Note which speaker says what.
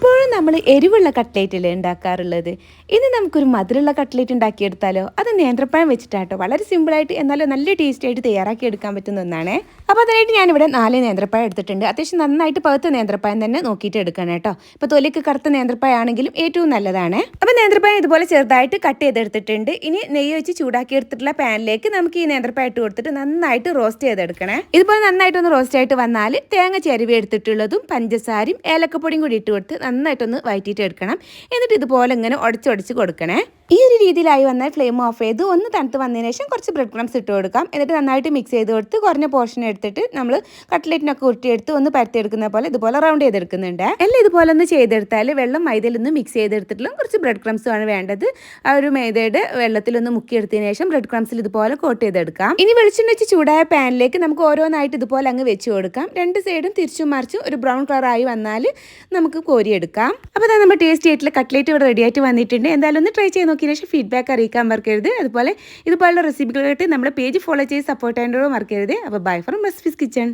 Speaker 1: എപ്പോഴും നമ്മൾ എരിവുള്ള കട്ട്ലേറ്റല്ലേ ഉണ്ടാക്കാറുള്ളത്? ഇനി നമുക്കൊരു മധുരമുള്ള കട്ട്ലേറ്റ് ഉണ്ടാക്കിയെടുത്താലോ? അത് നേന്ത്രപ്പഴം വെച്ചിട്ടാട്ടോ. വളരെ സിമ്പിളായിട്ട് എന്നാലും നല്ല ടേസ്റ്റായിട്ട് തയ്യാറാക്കി എടുക്കാൻ പറ്റുന്ന ഒന്നാണ്. അപ്പോൾ അതിനായിട്ട് ഞാനിവിടെ നാല് നേന്ത്രപ്പായ എടുത്തിട്ടുണ്ട്. അത്യാവശ്യം നന്നായിട്ട് പഴുത്ത നേന്ത്രപ്പഴം തന്നെ നോക്കിയിട്ട് എടുക്കണം കേട്ടോ. ഇപ്പോൾ തൊലിക്ക് കറുത്ത നേന്ത്രപ്പഴം ആണെങ്കിലും ഏറ്റവും നല്ലതാണ്. അപ്പോൾ നേന്ത്രപ്പഴം ഇതുപോലെ ചെറുതായിട്ട് കട്ട് ചെയ്തെടുത്തിട്ടുണ്ട്. ഇനി നെയ്യ് വെച്ച് ചൂടാക്കി എടുത്തിട്ടുള്ള പാനിലേക്ക് നമുക്ക് ഈ നേന്ത്രപ്പഴം ഇട്ട് കൊടുത്തിട്ട് നന്നായിട്ട് റോസ്റ്റ് ചെയ്തെടുക്കണേ. ഇതുപോലെ നന്നായിട്ടൊന്ന് റോസ്റ്റ് ആയിട്ട് വന്നാൽ തേങ്ങ ചെരുവി എടുത്തിട്ടുള്ളതും പഞ്ചസാരയും ഏലക്കപ്പൊടിയും കൂടി ഇട്ട് കൊടുത്ത് നന്നായിട്ടൊന്ന് വഴറ്റിയിട്ട് എടുക്കണം എന്നിട്ട് ഇതുപോലെ ഇങ്ങനെ ഉടച്ചൊടിച്ച് കൊടുക്കണേ. ഈ ഒരു രീതിയിലായി വന്നാൽ ഫ്ലെയിം ഓഫ് ചെയ്ത് ഒന്ന് തണുത്ത് വന്നതിന് ശേഷം കുറച്ച് ബ്രെഡ് ക്രംസ് ഇട്ട് കൊടുക്കാം. എന്നിട്ട് നന്നായിട്ട് മിക്സ് ചെയ്ത് കൊടുത്ത് കുറഞ്ഞ പോർഷൻ എടുത്തിട്ട് നമ്മൾ കട്ട്ലറ്റിനൊക്കെ ഉരുട്ടിയെടുത്ത് ഒന്ന് പരത്തിയെടുക്കുന്ന പോലെ ഇതുപോലെ റൗണ്ട് ചെയ്തെടുക്കുന്നുണ്ട്. എല്ലാം ഇതുപോലെ ഒന്ന് ചെയ്തെടുത്താൽ വെള്ളം മൈദയിൽ ഒന്ന് മിക്സ് ചെയ്തെടുത്തിട്ടുള്ള കുറച്ച് ബ്രെഡ് ക്രംസുമാണ് വേണ്ടത്. ആ ഒരു മൈദയുടെ വെള്ളത്തിലൊന്ന് മുക്കിയെടുത്തതിന് ശേഷം ബ്രെഡ് ക്രംസിൽ ഇതുപോലെ കോട്ട് ചെയ്തെടുക്കാം. ഇനി വെളിച്ചെണ്ണ വെച്ച് ചൂടായ പാനിലേക്ക് നമുക്ക് ഓരോന്നായിട്ട് ഇതുപോലെ അങ്ങ് വെച്ച് കൊടുക്കാം. രണ്ട് സൈഡും തിരിച്ചും മറിച്ചും ഒരു ബ്രൗൺ കളറായി വന്നാൽ നമുക്ക് കോരിയെടുക്കാം. അപ്പോൾ അതാ നമ്മുടെ ടേസ്റ്റി ആയിട്ടുള്ള കട്ട്ലേറ്റ് ഇവിടെ റെഡി ആയിട്ട് വന്നിട്ടുണ്ട്. എന്തായാലും ഒന്ന് ട്രൈ ചെയ്ത് നോക്കിയതിന് ശേഷം ഫീഡ്ബാക്ക് അറിയിക്കാൻ മറക്കരുത്. അതുപോലെ ഇതുപോലുള്ള റെസിപ്പികളായിട്ട് നമ്മുടെ പേജ് ഫോളോ ചെയ്ത് സപ്പോർട്ട് ചെയ്യേണ്ടതോ മറക്കരുത്. അപ്പോൾ ബൈ ഫ്രം റെസിപ്പീസ് കിച്ചൺ